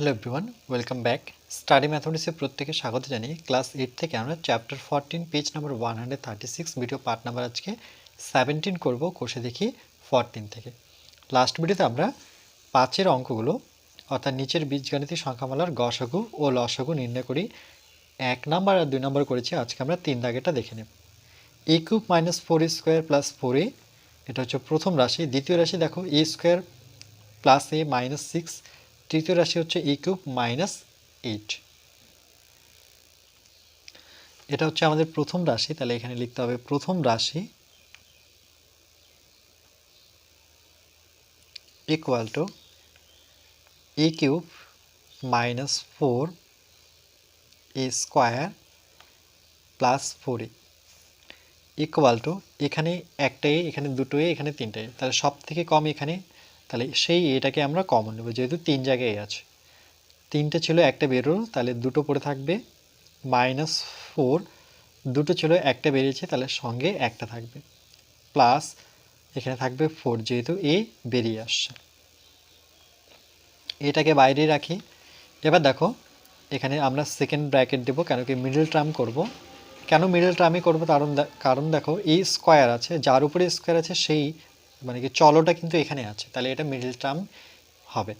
Hello everyone welcome back study ম্যাথমেটিক্সে প্রত্যেকে স্বাগত জানিয়ে ক্লাস এইট থেকে আমরা chapter fourteen page number one hundred thirty six video part number আজকে সেভেন্টিন করব কোষে দেখি ফোরটিন থেকে। লাস্ট ভিডিওতে আমরা পাঁচের অঙ্কগুলো, অর্থাৎ নিচের বীজগণিতিক সংখ্যামালার গসাগু ও লসাগু নির্ণয় করি। এক নাম্বার আর দুই নাম্বার করেছি, আজকে আমরা তিন দাগেটা দেখে নেব। A cube minus four square plus four A এটা হচ্ছে প্রথম রাশি। দ্বিতীয় রাশি দেখো A square plus A minus six তৃতীয় রাশি হচ্ছে এ কিউব মাইনাস এইট এটা হচ্ছে আমাদের প্রথম রাশি, তাহলে এখানে লিখতে হবে প্রথম রাশি equal to A cube minus four A square plus four equal to এখানে একটাই, এখানে দুটো এ এখানে তিনটে এ তাহলে সব থেকে কম এখানে তাহলে সেই এটাকে আমরা কমন নেব, যেহেতু তিন জায়গায় আছে। তিনটে ছিল একটা বেরোলো, তাহলে দুটো পড়ে থাকবে মাইনাস ফোর দুটো ছিল একটা বেরিয়েছে, তাহলে সঙ্গে একটা থাকবে। প্লাস এখানে থাকবে ফোর যেহেতু এ বেরিয়ে আসছে। এটাকে বাইরে রাখি। এবার দেখো, এখানে আমরা সেকেন্ড ব্র্যাকেট দেবো, কেন কি মিডল টার্ম করব। কেন মিডল টার্মই করব? কারণ কারণ দেখো এই স্কোয়ার আছে, যার উপরে স্কোয়ার আছে, সেই মানে কি চলটা কিন্তু এখানে আছে, তাহলে এটা মিডল টার্ম হবে।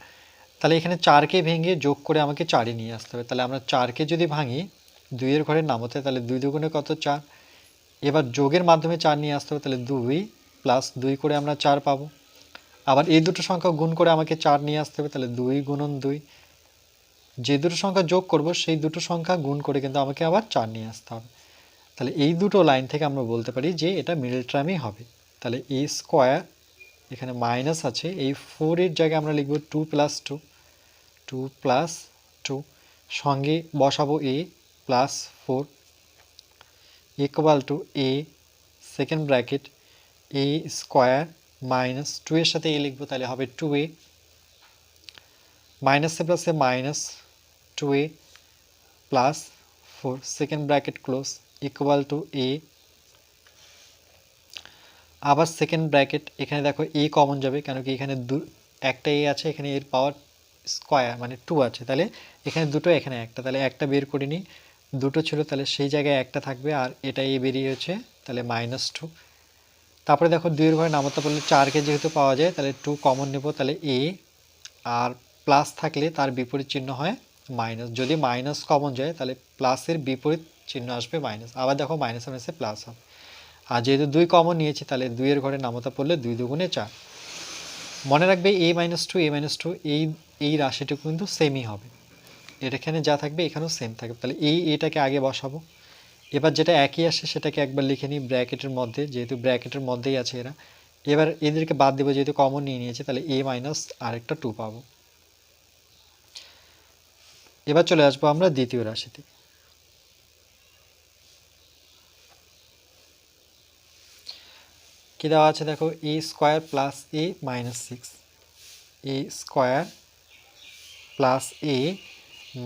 তাহলে এখানে চারকে ভেঙে যোগ করে আমাকে চারে নিয়ে আসতে হবে। তাহলে আমরা চারকে যদি ভাঙি, দুইয়ের ঘরে নামতে, তাহলে দুই দুগুণে কত চার? এবার যোগের মাধ্যমে চার নিয়ে আসতে হবে, তাহলে দুই প্লাস দুই করে আমরা চার পাবো। আবার এই দুটো সংখ্যা গুণ করে আমাকে চার নিয়ে আসতে হবে, তাহলে দুই গুণন দুই। যে দুটো সংখ্যা যোগ করব, সেই দুটো সংখ্যা গুণ করে কিন্তু আমাকে আবার চার নিয়ে আসতে হবে। তাহলে এই দুটো লাইন থেকে আমরা বলতে পারি যে এটা মিডল টার্মই হবে। তাহলে এ স্কোয়ার এখানে মাইনাস আছে, এই ফোরের জায়গায় আমরা লিখব two plus two two plus two সঙ্গে বসাবো A plus four equal to A second bracket A square minus two এর সাথে এ লিখব, তাহলে হবে টু এ মাইনাসে প্লাসে minus two A plus four second bracket close equal to A আবার সেকেন্ড ব্র্যাকেট এখানে দেখো এ কমন যাবে, কেন কি এখানে দু, একটা এ আছে, এখানে এর পাওয়ার স্কোয়ার মানে টু আছে। তাহলে এখানে দুটো, এখানে একটা। তাহলে একটা বের করিনি দুটো ছিল, তাহলে সেই জায়গায় একটা থাকবে, আর এটা এ বেরিয়েছে তাহলে মাইনাস টু তারপরে দেখো দুইয়ের ঘরে নামতে বললে চারকে যেহেতু পাওয়া যায়, তাহলে টু কমন নেব, তাহলে এ আর প্লাস থাকলে তার বিপরীত চিহ্ন হয় মাইনাস যদি মাইনাস কমন যায়, তাহলে প্লাসের বিপরীত চিহ্ন আসবে মাইনাস আবার দেখো মাইনাস মাইনাসে প্লাস হবে। আর যেহেতু দুই কমন নিয়েছি, তাহলে দুইয়ের ঘরে নামতা পড়লে দুই দুগুণে চার। মনে রাখবে A minus two A minus two এই এই রাশিটুকু কিন্তু সেমই হবে। এটা এখানে যা থাকবে, এখানেও সেম থাকবে। তাহলে এই, এটাকে আগে বসাবো। এবার যেটা একই আসে, সেটাকে একবার লিখে নিই ব্র্যাকেটের মধ্যে, যেহেতু ব্র্যাকেটের মধ্যেই আছে এরা। এবার এদেরকে বাদ দেবো, যেহেতু কমন নিয়ে নিয়েছে, তাহলে এ মাইনাস আরেকটা টু পাবো। এবার চলে আসব আমরা দ্বিতীয় রাশিতে। কি দেওয়া আছে দেখো? A square plus A minus six A square plus A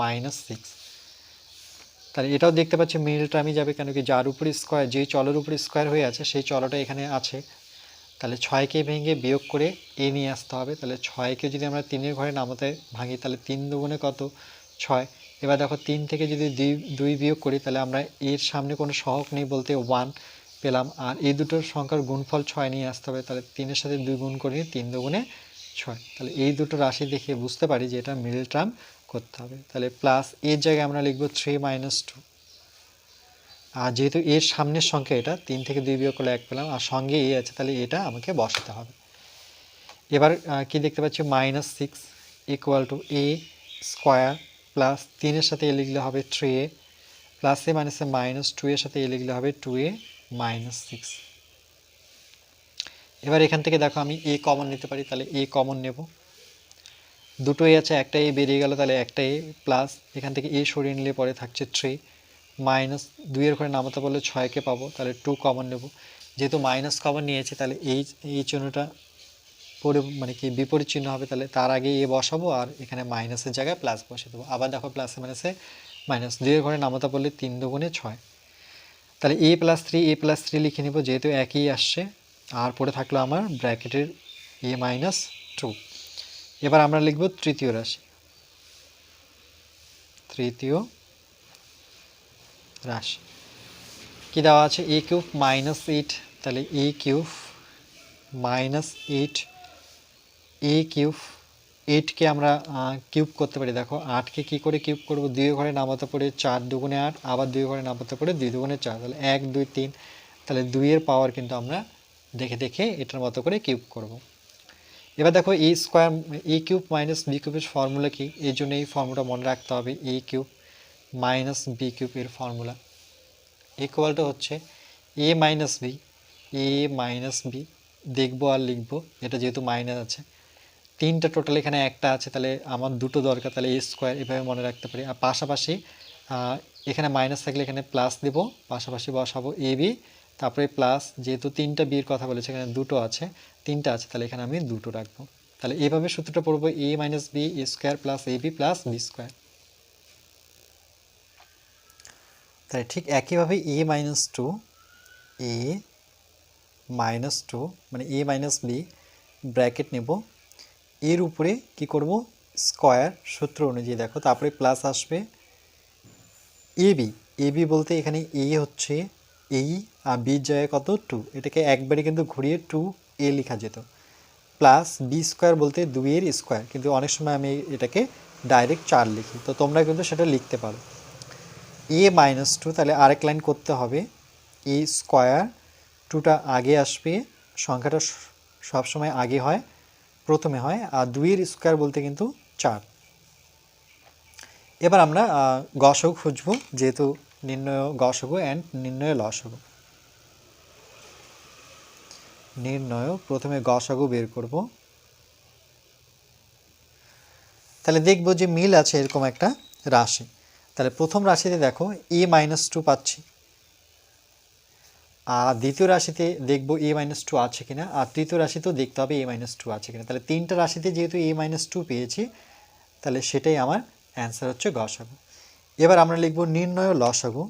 minus six তাহলে এটাও দেখতে পাচ্ছি মিডল টার্মই যাবে কেন কি? যার উপরে স্কোয়ার যেই চলের উপরে স্কোয়ার হয়ে আছে, সেই চলটা এখানে আছে। তাহলে ছয়কে ভেঙে বিয়োগ করে এ নিয়ে আসতে হবে। তাহলে ছয়কে যদি আমরা তিনের ঘরে নামাতে ভাঙি, তাহলে তিন দুগুণে কত? ছয়। এবার দেখো, তিন থেকে যদি দুই দুই বিয়োগ করি, তাহলে আমরা এর সামনে কোনো সহক নেই বলতে ওয়ান পেলাম। আর এই দুটোর সংখ্যার গুণফল ছয় নিয়ে আসতে হবে, তাহলে তিনের সাথে দুই গুণ করি তিন দুগুণে ছয়। তাহলে এই দুটো রাশি দেখে বুঝতে পারি যে এটা মিডল টার্ম করতে হবে। তাহলে প্লাস এর জায়গায় আমরা লিখব থ্রি মাইনাস টু আর যেহেতু এর সামনের সংখ্যা এটা, তিন থেকে দুই বিয়োগ করলে এক পেলাম, আর সঙ্গে এ আছে, তাহলে এটা আমাকে বসাতে হবে। এবার কি দেখতে পাচ্ছি? Minus six equal to A square plus তিনের সাথে এ লিখলে হবে থ্রি এ প্লাস মাইনাসে মাইনাস টু এর সাথে এ লিখলে হবে টু এ মাইনাস সিক্স। এবার এখান থেকে দেখো আমি এ কমন নিতে পারি, তাহলে এ কমন নেব। দুটো এ আছে, একটা এ বেরিয়ে গেল, তাহলে একটা এ প্লাস এখান থেকে এ সরিয়ে নিলে পরে থাকছে থ্রি মাইনাস দুইয়ের ঘরে নামাতে বললে ছয়কে পাবো, তাহলে টু কমন নেব। যেহেতু মাইনাস কমন নিয়েছি, তাহলে এই এই চিহ্নটা পরে মানে কি বিপরীত চিহ্ন হবে, তাহলে তার আগে এ বসাবো আর এখানে মাইনাসের জায়গায় প্লাস বসে দেবো। আবার দেখো প্লাসে মাইনাসে মাইনাস দুইয়ের ঘরে নামাতে বললে তিন দুগুণে ছয়। তাহলে A plus three A plus three লিখে নেব, যেহেতু একই আসছে। আর পরে থাকল আমার ব্র্যাকেটের এ মাইনাস টু এবার আমরা লিখব তৃতীয় রাশি। তৃতীয় রাশি। কি দেওয়া আছে? এ কিউব মাইনাস এইট তাহলে A cube minus eight A cube এইটকে আমরা কিউব করতে পারি। দেখো আটকে কি করে কিউব করব? দুই ঘরে নামাতে পড়ে চার দুগুণে আট, আবার দুই ঘরে নামাতে পড়ে দুই দুগুণে চার। তাহলে এক, দুই, তিন। তাহলে দুইয়ের পাওয়ার কিন্তু আমরা দেখে দেখে এটার মতো করে কিউব করব। এবার দেখো A square A cube minus B কিউবের ফর্মুলা কি? এই জন্য এই ফর্মুলা মনে রাখতে হবে A cube minus B cube এর ফর্মুলা ইকুয়ালটা হচ্ছে A minus B A minus B দেখব আর লিখব, এটা যেহেতু মাইনাস আছে। তিনটা টোটাল এখানে একটা আছে, তাহলে আমার দুটো দরকার, তাহলে এ স্কোয়ার এভাবে মনে রাখতে পারি। আর পাশাপাশি এখানে মাইনাস থাকলে এখানে প্লাস দেব, পাশাপাশি বসাবো এ বি তারপরে প্লাস যেহেতু তিনটা বির কথা বলেছে, এখানে দুটো আছে, তিনটা আছে, তাহলে এখানে আমি দুটো রাখব। তাহলে এইভাবে সূত্রটা পড়ব A minus B A square plus A B plus B square তাহলে ঠিক একইভাবে A minus two A minus two মানে এ মাইনাস বি ব্র্যাকেট নেব। এর উপরে কি করব? স্কয়ার সূত্র অনুযায়ী দেখো, তারপরে প্লাস আসবে এ বি এ বি বলতে এখানে এ হচ্ছে এই আর বি জায়গায় কত? টু এটাকে একবারে কিন্তু ঘুরিয়ে টু এ লেখা যেত। প্লাস বি স্কোয়ার বলতে দুইয়ের স্কোয়ার কিন্তু অনেক সময় আমি এটাকে ডাইরেক্ট চার লিখি। তো তোমরা কিন্তু সেটা লিখতে পারো। এ মাইনাস টু তাহলে আরেক লাইন করতে হবে। এ স্কোয়ার টুটা আগে আসবে। সংখ্যাটা সবসময় আগে হয়। প্রথমে হয় আর দুইয়ের স্কোয়ার বলতে কিন্তু চার। এবার আমরা গসক খুঁজব, যেহেতু নির্ণয় গসক অ্যান্ড নির্ণয় লসক নির্ণয়, প্রথমে গসাগু বের করব। তাহলে দেখব যে মিল আছে এরকম একটা রাশি। তাহলে প্রথম রাশিতে দেখো এ মাইনাস টু পাচ্ছি। আর দ্বিতীয় রাশিতে দেখব এ মাইনাস টু আছে কিনা, আর তৃতীয় রাশিতেও দেখতে হবে এ মাইনাস টু আছে কিনা। তাহলে তিনটা রাশিতে যেহেতু এ মাইনাস টু পেয়েছি, তাহলে সেটাই আমার অ্যান্সার হচ্ছে গসাগু। এবার আমরা লিখব নির্ণয় লসাগু।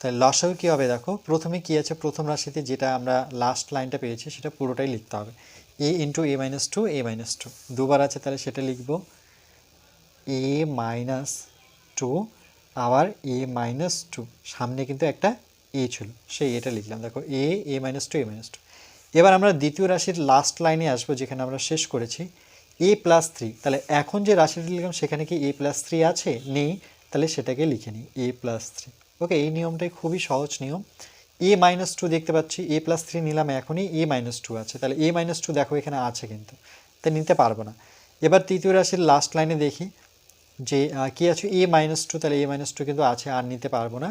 তাহলে লসাগু কী হবে দেখো? প্রথমে কী আছে? প্রথম রাশিতে যেটা আমরা লাস্ট লাইনটা পেয়েছি, সেটা পুরোটাই লিখতে হবে। A into A minus two A minus two দুবার আছে তাহলে সেটা লিখব। এ মাইনাস টু আবার এ মাইনাস টু সামনে কিন্তু একটা এ ছিল, সেই এটা লিখলাম। দেখো A A minus two A minus two এবার আমরা দ্বিতীয় রাশির লাস্ট লাইনে আসব, যেখানে আমরা শেষ করেছি। এ প্লাস থ্রি তাহলে এখন যে রাশিটা লিখলাম, সেখানে কি এ প্লাস থ্রি আছে? নেই। তাহলে সেটাকে লিখে নিই। এ প্লাস থ্রি ওকে, এই নিয়মটাই খুবই সহজ নিয়ম। এ মাইনাস টু দেখতে পাচ্ছি, এ প্লাস থ্রি নিলাম এখনই, এ মাইনাস টু আছে। তাহলে এ মাইনাস টু দেখো এখানে আছে কিন্তু তাই নিতে পারব না। এবার তৃতীয় রাশির লাস্ট লাইনে দেখি, যে কি আছে? এ মাইনাস টু তাহলে এ মাইনাস টু কিন্তু আছে, আর নিতে পারব না।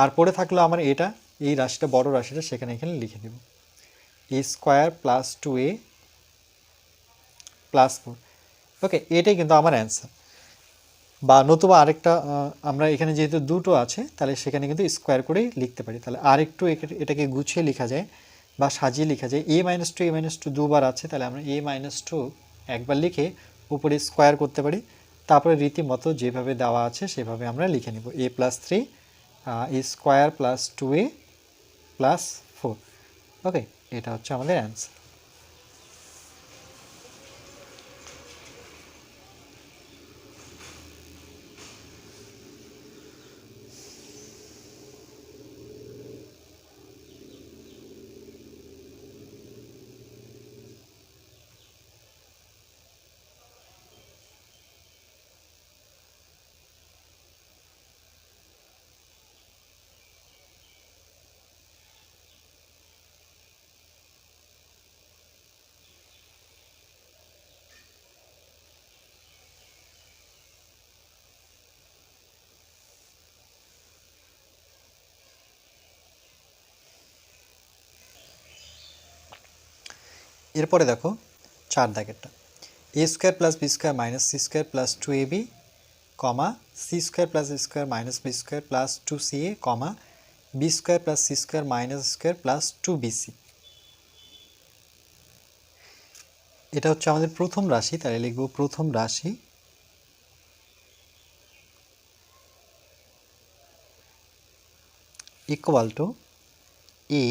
আর পড়ে থাকল আমার এটা, এই রাশিটা, বড় রাশিটা, সেখানে এখানে লিখে দেব A square plus two A plus four okay, এটাই কিন্তু আমার অ্যান্সার বা নতুবা আরেকটা আমরা এখানে যেহেতু দুটো আছে, তাহলে সেখানে কিন্তু স্কোয়ার করেই লিখতে পারি। তাহলে আরেকটু এটাকে গুছিয়ে লেখা যায় বা সাজিয়ে লেখা যায়। A minus two A minus two দুবার আছে, তাহলে আমরা এ মাইনাস টু একবার লিখে উপরে স্কোয়ার করতে পারি। তারপরে রীতিমতো যেভাবে দেওয়া আছে, সেভাবে আমরা লিখে নেব। A plus three A square plus two A plus four okay এটা হচ্ছে আমাদের অ্যান্সার এরপরে দেখো চার দাগেরটা। A square plus B square minus C square plus two A B comma C square plus square minus B square plus two C A comma B square plus C square minus square plus two B C এটা হচ্ছে আমাদের প্রথম রাশি, তাহলে লিখব প্রথম রাশি। Equal to A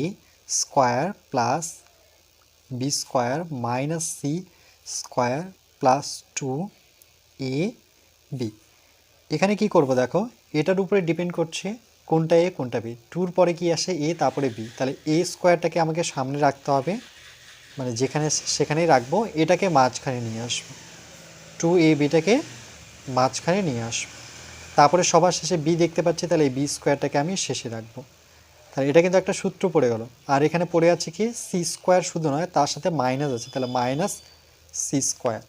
square plus B square minus C square plus two A B এখানে কি করব দেখো? এটার উপরে ডিপেন্ড করছে কোনটা এ কোনটা বি টুর পরে কি আসে এ তারপরে বি তাহলে এ স্কোয়ারটাকে আমাকে সামনে রাখতে হবে। মানে যেখানে সেখানেই রাখব, এটাকে মাঝখানে নিয়ে আসব। টু এ বিটাকে মাঝখানে নিয়ে আসব। তারপরে সবার শেষে বি দেখতে পাচ্ছি, তাহলে এই বি স্কোয়ারটাকে আমি শেষে রাখব। তাহলে এটা কিন্তু একটা সূত্র পড়ে গেল। আর এখানে পড়ে আছে কি সি স্কোয়ার শুধু নয়, তার সাথে মাইনাস আছে। তাহলে মাইনাস সি স্কোয়ার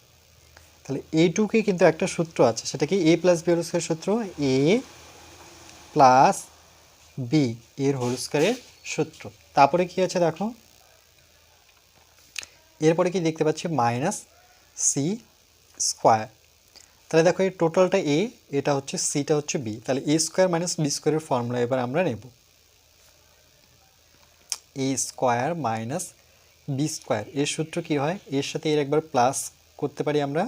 তাহলে এইটুকে কিন্তু একটা সূত্র আছে। সেটা কি A plus B whole square সূত্র? এ প্লাস বি এর হোল স্কোয়ারের সূত্র। তারপরে কি আছে দেখো? এরপরে কি দেখতে পাচ্ছি মাইনাস সি স্কোয়ার তাহলে দেখো এই টোটালটা এ এটা হচ্ছে সিটা হচ্ছে বি তাহলে এ স্কোয়ার মাইনাস বি স্কোয়ারের ফর্মুলা এবার আমরা নেব। A square minus B square এর সূত্র কি হয়? এর সাথে এর একবার প্লাস করতে পারি আমরা।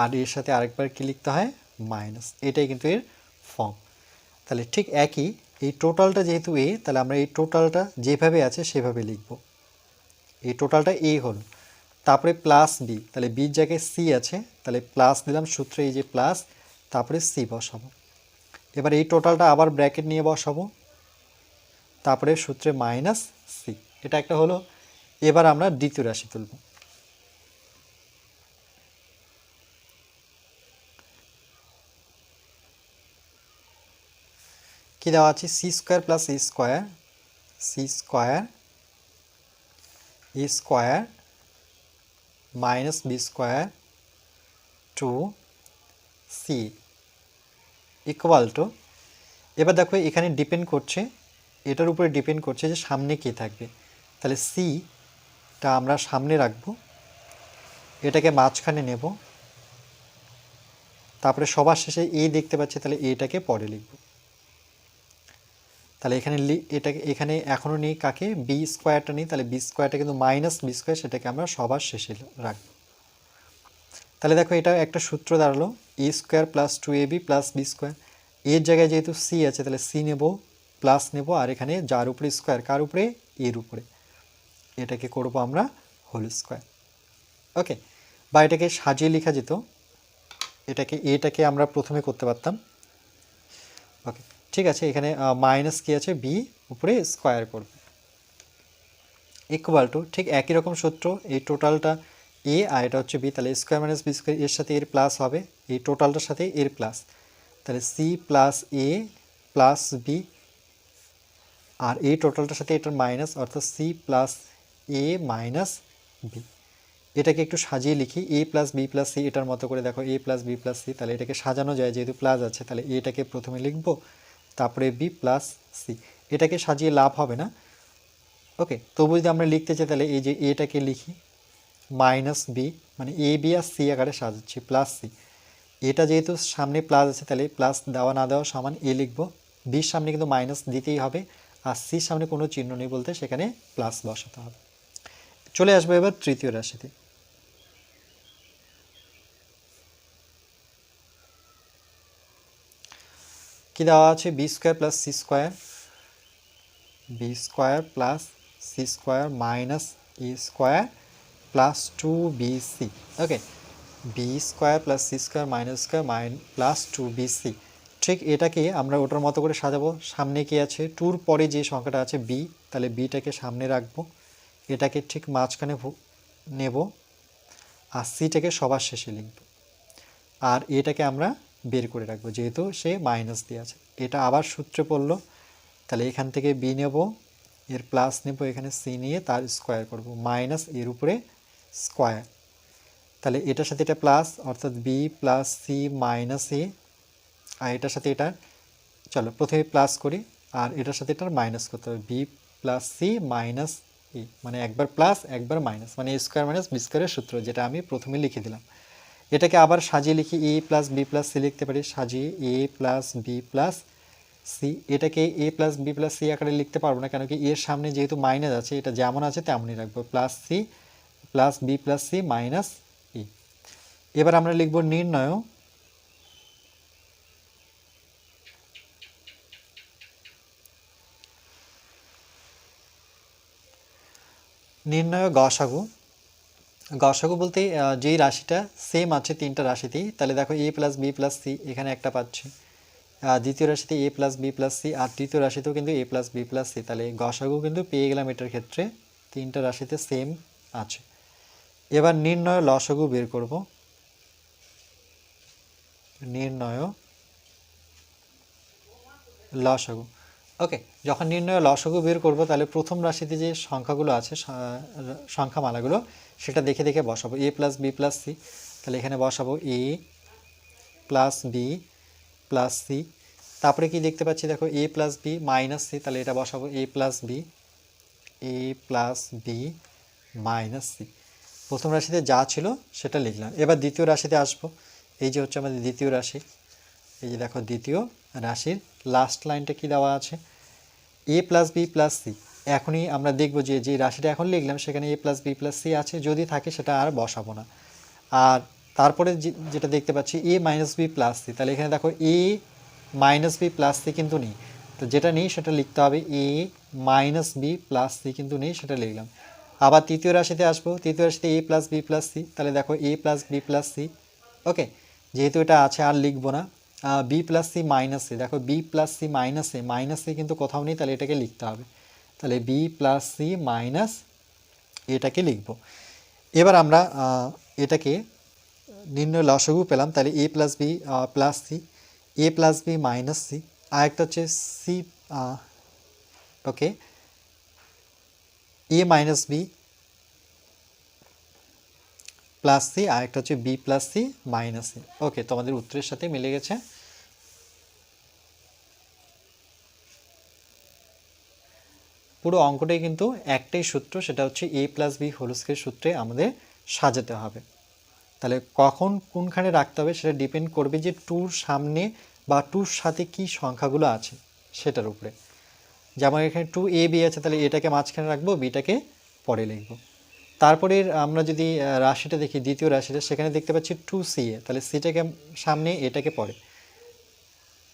আর এর সাথে আরেকবার কি লিখতে হয়? মাইনাস এটাই কিন্তু এর ফর্ম তাহলে ঠিক একই, এই টোটালটা যেহেতু এ তাহলে আমরা এই টোটালটা যেভাবে আছে সেভাবে লিখব। এই টোটালটা এ হল। তারপরে প্লাস বি তাহলে বির জায়গায় সি আছে, তাহলে প্লাস দিলাম সূত্রে এই যে প্লাস তারপরে সি বসাবো। এবার এই টোটালটা আবার ব্র্যাকেট নিয়ে বসাবো। তারপরে সূত্রে মাইনাস সি এটা একটা হলো, এবার আমরা দ্বিতীয় রাশি তুলব। কি দেওয়া আছে? C square plus A square C square A square minus B square two C equal to এবার দেখো এখানে ডিপেন্ড করছে এটার উপরে ডিপেন্ড করছে যে সামনে কে থাকবে। তাহলে সিটা আমরা সামনে রাখব, এটাকে মাঝখানে নেব, তারপরে সবার শেষে এ দেখতে পাচ্ছি, তাহলে এটাকে পরে লিখব। তাহলে এখানে এটাকে, এখানে এখনও নেই কাকে? বি স্কোয়ারটা নেই, তাহলে বি স্কোয়ারটা কিন্তু মাইনাস বি স্কোয়ার সেটাকে আমরা সবার শেষে রাখব। তাহলে দেখো এটা একটা সূত্র দাঁড়াল A square plus two A B plus B square এর জায়গায় যেহেতু সি আছে, তাহলে সি নেব। প্লাস নেব আর এখানে যার উপরে স্কোয়ার, কার উপরে? এর উপরে। এটাকে করব আমরা হোল স্কোয়ার। ওকে, বা এটাকে সাজিয়ে লেখা যেত। এটাকে এটাকে আমরা প্রথমে করতে পারতাম। ওকে, ঠিক আছে, এখানে মাইনাস কি আছে? বি উপরে স্কোয়ার করবে। ইকুয়াল টু ঠিক একই রকম সূত্র, এই টোটালটা এ আর এটা হচ্ছে বি তাহলে স্কোয়ার মাইনাস বি স্কোয়ার এর সাথে এর প্লাস হবে। এই টোটালটার সাথে এর প্লাস তাহলে C plus A plus B আর এই টোটালটার সাথে এটার মাইনাস অর্থাৎ C plus A minus B এটাকে একটু সাজিয়ে লিখি A plus B plus C এটার মতো করে দেখো A plus B plus C তাহলে এটাকে সাজানো যায়, যেহেতু প্লাস আছে, তাহলে এটাকে প্রথমে লিখব, তারপরে বি প্লাস সি এটাকে সাজিয়ে লাভ হবে না। ওকে তবু যদি আমরা লিখতে চাই, তাহলে এই যে এটাকে লিখি মাইনাস বি মানে এ বি আর সি আকারে সাজাচ্ছি প্লাস সি এটা যেহেতু সামনে প্লাস আছে, তাহলে প্লাস দেওয়া না দেওয়া সমান এ লিখব। বির সামনে কিন্তু মাইনাস দিতেই হবে। আর সির সামনে কোনো চিহ্ন নেই বলতে সেখানে প্লাস বসাতে হবে। চলে আসব এবার তৃতীয় রাশিতে। কি দেওয়া আছে? B square plus C square B square plus C square minus A square plus two B C okay B square plus C square minus square mine plus two B C ঠিক এটাকে আমরা ওটার মতো করে সাজাবো। সামনে কি আছে? টুর পরে যে সংখ্যাটা আছে বি তাহলে বিটাকে সামনে রাখব। এটাকে ঠিক মাঝখানে নেব। আর সিটাকে সবার শেষে লিখব। আর এটাকে আমরা বের করে রাখব, যেহেতু সে মাইনাস দিয়ে আছে। এটা আবার সূত্রে পড়ল। তাহলে এখান থেকে বি নেব। এর প্লাস নেব এখানে সি নিয়ে, তার স্কোয়ার করব। মাইনাস এর উপরে স্কোয়ার তাহলে এটার সাথে এটা প্লাস অর্থাৎ B plus C minus A আর এটার সাথে এটা, চলো প্রথমে প্লাস করি, আর এটার সাথে এটার মাইনাস করতে হবে B plus C minus E মানে একবার প্লাস একবার মাইনাস মানে এ স্কোয়ার মাইনাস বি স্কোয়ারের সূত্র যেটা আমি প্রথমে লিখে দিলাম। এটাকে আবার সাজিয়ে লিখি A plus B plus C লিখতে পারি, সাজিয়ে A plus B plus C এটাকে A plus B plus C আকারে লিখতে পারব না কেন কি এর সামনে যেহেতু মাইনাস আছে, এটা যেমন আছে তেমনই রাখব plus C plus B plus C minus E এবার আমরা লিখব নির্ণয় নির্ণয় গসাগু। গসাগু বলতে যেই রাশিটা সেম আছে তিনটা রাশিতেই, তাহলে দেখো A plus B plus C এখানে একটা পাচ্ছি। দ্বিতীয় রাশিতে A plus B plus C আর তৃতীয় রাশিতেও কিন্তু A plus B plus C তাহলে গসাগু কিন্তু পেয়ে গেলাম এটার ক্ষেত্রে, তিনটা রাশিতে সেম আছে। এবার নির্ণয় লসাগু বের করব। নির্ণয় লসাগু। ওকে যখন নির্ণয় লসাগু বের করব, তাহলে প্রথম রাশিতে যে সংখ্যাগুলো আছে, সা- সংখ্যামালাগুলো, সেটা দেখে দেখে বসাবো। A plus B plus C তাহলে এখানে বসাবো A plus B plus C তারপরে কি দেখতে পাচ্ছি? দেখো A plus B minus C তাহলে এটা বসাবো A plus B A plus B minus C প্রথম রাশিতে যা ছিল, সেটা লিখলাম। এবার দ্বিতীয় রাশিতে আসব। এই যে হচ্ছে আমাদের দ্বিতীয় রাশি। এই যে দেখো, দ্বিতীয় রাশির লাস্ট লাইনটা কি দেওয়া আছে? A plus B plus C এখনই আমরা দেখব যে যে রাশিটা এখন লিখলাম, সেখানে A plus B plus C আছে, যদি থাকে সেটা আর বসাবো না। আর তারপরে যেটা দেখতে পাচ্ছি A minus B plus C তাহলে এখানে দেখো A minus B plus C কিন্তু নেই। তো যেটা নেই সেটা লিখতে হবে A minus B plus C কিন্তু নেই, সেটা লিখলাম। আবার তৃতীয় রাশিতে আসব, তৃতীয় রাশিতে A plus B plus C তাহলে দেখো A plus B plus C okay যেহেতু এটা আছে, আর লিখব না। বি প্লাস সি মাইনাস দেখো B plus C minus C minus C কিন্তু কোথাও নেই, তাহলে এটাকে লিখতে হবে। তাহলে বি প্লাস সি মাইনাস এটাকে লিখব। এবার আমরা এটাকে নির্ণয় লসগু পেলাম। তাহলে A plus B plus C A plus B minus C আরেকটা হচ্ছে C okay A minus B plus C আর একটা হচ্ছে B plus C minus C okay তোমাদের উত্তরের সাথে মিলে গেছে। পুরো অঙ্কটাই কিন্তু একটাই সূত্র, সেটা হচ্ছে A plus B whole square সূত্রে আমাদের সাজাতে হবে। তাহলে কখন কোনখানে রাখতে হবে সেটা ডিপেন্ড করবে যে টুর সামনে বা টুর সাথে কি সংখ্যাগুলো আছে সেটার উপরে। যেমন এখানে টু এ বি আছে, তাহলে এটাকে মাঝখানে রাখব বিটাকে পরে লিখব। তারপরে আমরা যদি রাশিটা দেখি, দ্বিতীয় রাশিটা, সেখানে দেখতে পাচ্ছি টু সি এ। তাহলে সিটাকে সামনে এটাকে পরে।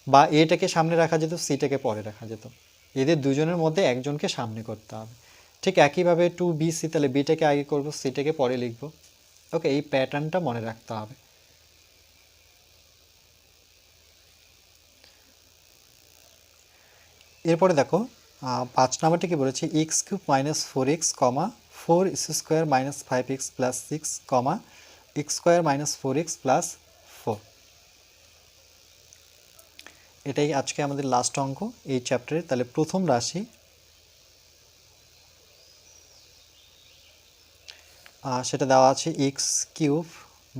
বা এটাকে সামনে রাখা যেত সিটাকে পরে রাখা যেত। এদের দুজনের মধ্যে একজনকে সামনে করতে হবে। ঠিক একইভাবে টু বি সি তাহলে বিটাকে আগে করব সিটাকে পরে লিখব। ওকে এই প্যাটার্নটা মনে রাখতে হবে। এরপরে দেখো পাঁচ নাম্বারটা কি বলেছে? X cube minus four X comma four X square minus five X plus six comma X square minus four X plus four. এটাই আজকে আমাদের লাস্ট অঙ্ক এই চ্যাপ্টারে তাহলে প্রথম রাশি সেটা দেওয়া আছে X cube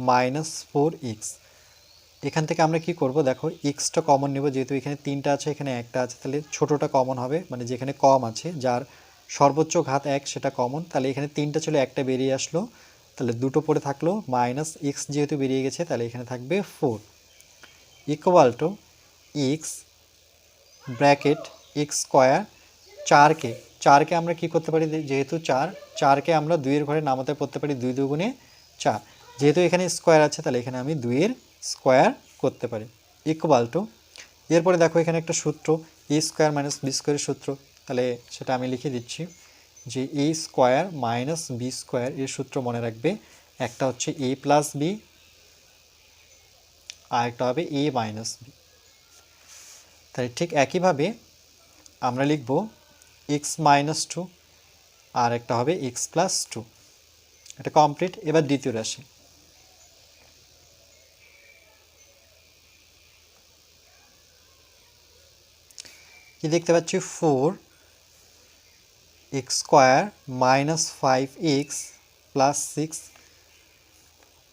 minus four X এখান থেকে আমরা কি করব? দেখো এক্সটা কমন নেব, যেহেতু এখানে তিনটা আছে, এখানে একটা আছে, তাহলে ছোটোটা কমন হবে মানে যেখানে কম আছে, যার সর্বোচ্চ ঘাত এক, সেটা কমন তাহলে এখানে তিনটা ছিল, একটা বেরিয়ে আসলো। তাহলে দুটো পড়ে থাকল মাইনাস এক্স যেহেতু বেরিয়ে গেছে, তাহলে এখানে থাকবে four equal to X bracket X square চারকে চারকে আমরা কি করতে পারি? যেহেতু চার চারকে আমরা দুইয়ের ঘরে নামাতে পড়তে পারি দুই দুগুণে চার। যেহেতু এখানে স্কোয়ার আছে, তাহলে এখানে আমি দুইয়ের স্কোয়ার করতে পারি। ইকুয়াল টু এরপরে দেখো এখানে একটা সূত্র এ স্কোয়ার মাইনাস বি স্কোয়ারের সূত্র। তাহলে সেটা আমি লিখে দিচ্ছি যে A square minus B square এর সূত্র মনে রাখবে। একটা হচ্ছে এ প্লাস বি আর একটা হবে এ মাইনাস বি তাহলে ঠিক একইভাবে আমরা লিখব এক্স মাইনাস টু আর একটা হবে এক্স প্লাস টু এটা কমপ্লিট এবার দ্বিতীয় রাশি। কি দেখতে পাচ্ছি? Four X square minus five X plus six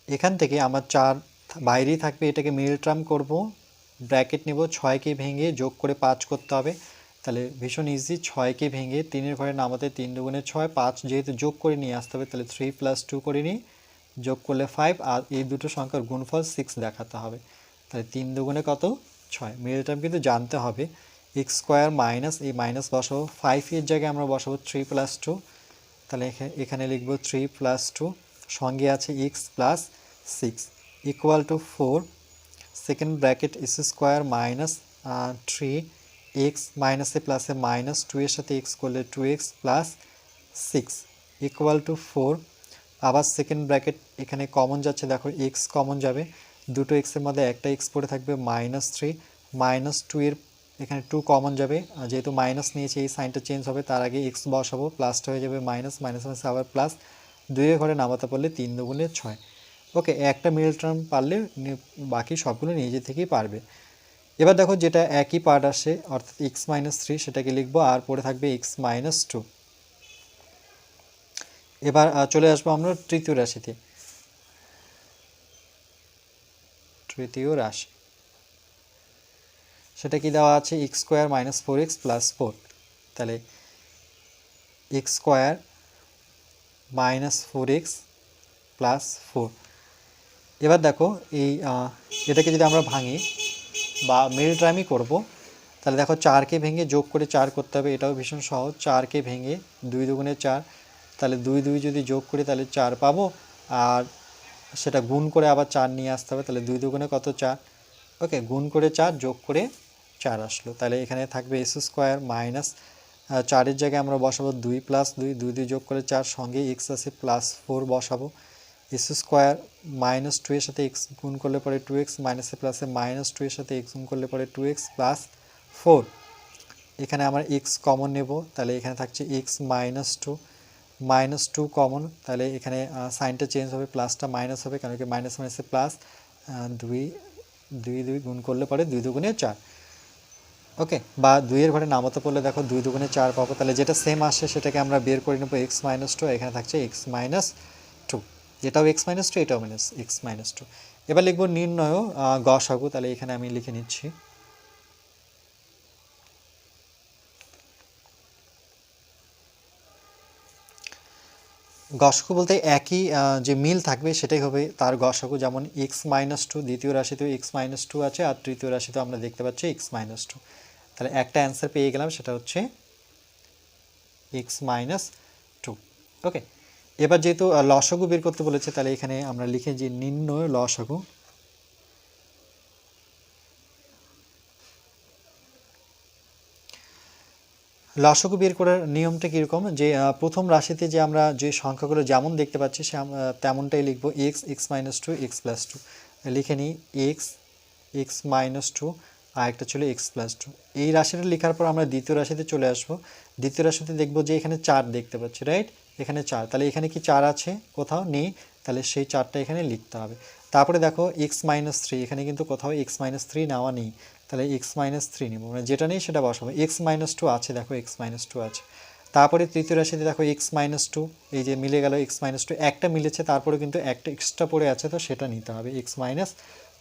এখান থেকে আমার চার বাইরেই থাকবে, এটাকে মিল টার্ম করব। ব্র্যাকেট নেব, ছয়কে ভেঙে যোগ করে পাঁচ করতে হবে। তাহলে ভীষণ ইজি ছয়কে ভেঙে তিনের ঘরে নামাতে তিন দুগুণে ছয়, পাঁচ যেহেতু যোগ করে নিয়ে আসতে হবে, তাহলে থ্রি প্লাস টু করে নিই। যোগ করলে ফাইভ আর এই দুটো সংখ্যার গুণফল সিক্স দেখাতে হবে। তাহলে তিন দুগুণে কত? ছয়। মিডল টার্ম কিন্তু জানতে হবে। এক্স স্কোয়ার মাইনাস এই মাইনাস বসাবো ফাইভ এর জায়গায় আমরা বসাবো থ্রি প্লাস টু তাহলে এখা- এখানে লিখব থ্রি প্লাস টু সঙ্গে আছে x plus six equal to four second bracket x square minus three x মাইনাসে প্লাসে মাইনাস টু এর সাথে এক্স করলে two x plus six equal to four আবার সেকেন্ড ব্র্যাকেট এখানে কমন যাচ্ছে, দেখো এক্স কমন যাবে। দুটো এক্সের মধ্যে একটা এক্স পড়ে থাকবে মাইনাস থ্রি মাইনাস টু এর এখানে টু কমন যাবে। যেহেতু মাইনাস নিয়েছে, এই সাইনটা চেঞ্জ হবে, তার আগে এক্স বসাবো প্লাসটা হয়ে যাবে মাইনাস মাইনাস মাইনাস আবার প্লাস দুইয়ের ঘরে নামাতে পারলে তিন দুগুণে ছয়। ওকে একটা মিডল টার্ম পারলে বাকি সবগুলো নিজে থেকেই পারবে। এবার দেখো যেটা একই পার্ট আসে, অর্থাৎ এক্স মাইনাস থ্রি সেটাকে লিখব, আর পড়ে থাকবে এক্স মাইনাস টু এবার চলে আসব আমরা তৃতীয় রাশিতে। তৃতীয় রাশি। সেটা কি দেওয়া আছে? X square minus four x plus four তাহলে x square minus four x plus four এবার দেখো এই এটাকে যদি আমরা ভাঙি বা মিল টার্মই করব, তাহলে দেখো চারকে ভেঙে যোগ করে চার করতে হবে, এটাও ভীষণ সহজ। চারকে ভেঙে দুই দুগুণে চার, তাহলে দুই দুই যদি যোগ করি তাহলে চার পাবো। আর সেটা গুণ করে আবার চার নিয়ে আসতে হবে, তাহলে দুই দুগুণে কত চার? ওকে, গুণ করে চার যোগ করে চার আসলো। তাহলে এখানে থাকবে এস স্কোয়ার মাইনাস চারের জায়গায় আমরা বসাবো দুই প্লাস দুই দুই দুই যোগ করে চার, সঙ্গে এক্স আছে প্লাস ফোর বসাবো। এস স্কোয়ার মাইনাস টু এর সাথে এক্স গুণ করলে পরে টু এক্স মাইনাসে প্লাসে মাইনাস টু এর সাথে এক্স গুণ করলে পরে টু এক্স প্লাস ফোর এখানে আমরা এক্স কমন নেব, তাহলে এখানে থাকছে x minus two minus two common তাহলে এখানে সাইনটা চেঞ্জ হবে প্লাসটা মাইনাস হবে কারণ কি মাইনাস মাইনাসে প্লাস দুই দুই দুই গুণ করলে পরে দুই দুগুণে চার। ওকে, বা দুইয়ের ঘরে নামাতে পড়লে দেখো দুই দুগুণে চার পাবো, তাহলে যেটা সেম আসে সেটাকে আমরা বের করে নেব এক্স মাইনাস টু এখানে থাকছে এক্স মাইনাস টু এটাও এক্স মাইনাস টু এটাও মাইনাস এক্স মাইনাস টু এবার লিখব নির্ণয় গসাগু তাহলে এখানে আমি লিখে নিচ্ছি। গসাগু বলতে একই যে মিল থাকবে সেটাই হবে তার গসাগু যেমন এক্স মাইনাস টু দ্বিতীয় রাশিতেও এক্স মাইনাস টু আছে, আর তৃতীয় রাশিতেও আমরা দেখতে পাচ্ছি এক্স মাইনাস টু তাহলে একটা অ্যান্সার পেয়ে গেলাম, সেটা হচ্ছে এক্স মাইনাস টু ওকে এবার যেহেতু লসাগু বের করতে বলেছে, তাহলে এখানে আমরা লিখে যে নির্ণয় লসাগু। লসাগু বের করার নিয়মটা কীরকম? যে প্রথম রাশিতে যে আমরা যে সংখ্যাগুলো যেমন দেখতে পাচ্ছি, সে তেমনটাই লিখব x x minus two x plus two লিখে নিই এক্স এক্স মাইনাস টু আর একটা ছিল এক্স প্লাস টু এই রাশিটা লেখার পর আমরা দ্বিতীয় রাশিতে চলে আসব। দ্বিতীয় রাশিতে দেখব যে এখানে চার দেখতে পাচ্ছি রাইট এখানে চার। তাহলে এখানে কি চার আছে? কোথাও নেই। তাহলে সেই চারটা এখানে লিখতে হবে। তারপরে দেখো এক্স মাইনাস থ্রি এখানে কিন্তু কোথাও এক্স মাইনাস থ্রি নেওয়া নেই। তাহলে এক্স মাইনাস থ্রি নেব। মানে যেটা নেই সেটা বসাবো। এক্স মাইনাস টু আছে, দেখো এক্স মাইনাস টু আছে। তারপরে তৃতীয় রাশিতে দেখো এক্স মাইনাস টু এই যে মিলে গেল এক্স মাইনাস টু একটা মিলেছে তারপরে কিন্তু একটা এক্সট্রা পড়ে আছে, তো সেটা নিতে হবে। এক্স মাইনাস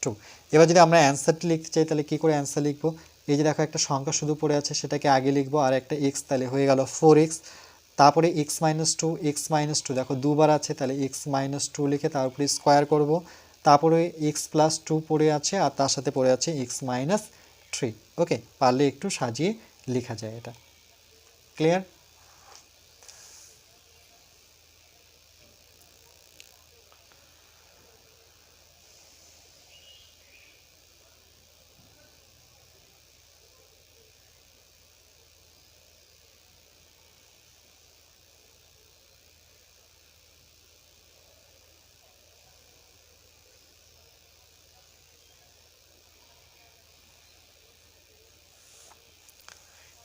টু এবার যদি আমরা অ্যান্সারটি লিখতে চাই, তাহলে কী করে অ্যান্সার লিখব? এই যে দেখো, একটা সংখ্যা শুধু পড়ে আছে, সেটাকে আগে লিখব, আর একটা এক্স তাহলে হয়ে গেল ফোর এক্স তারপরে x minus two x minus two দেখো দুবার আছে, তাহলে এক্স মাইনাস টু লিখে তারপরে স্কোয়ার করব। তারপরে এক্স প্লাস টু পড়ে আছে, আর তার সাথে পড়ে আছে এক্স মাইনাস থ্রি ওকে পারলে একটু সাজিয়ে লেখা যায় এটা। ক্লিয়ার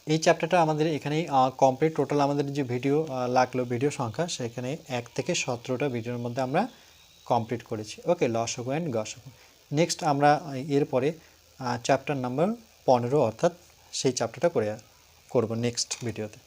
এই চ্যাপ্টারটা আমাদের এখানে কমপ্লিট টোটাল আমাদের যে ভিডিও লাগল ভিডিও সংখ্যা, সেখানে এক থেকে সতেরোটা ভিডিওর মধ্যে আমরা কমপ্লিট করেছি। ওকে লসক অ্যান্ড গসক নেক্সট আমরা এরপরে চ্যাপ্টার নাম্বার পনেরো অর্থাৎ সেই চ্যাপ্টারটা করে করব নেক্সট ভিডিওতে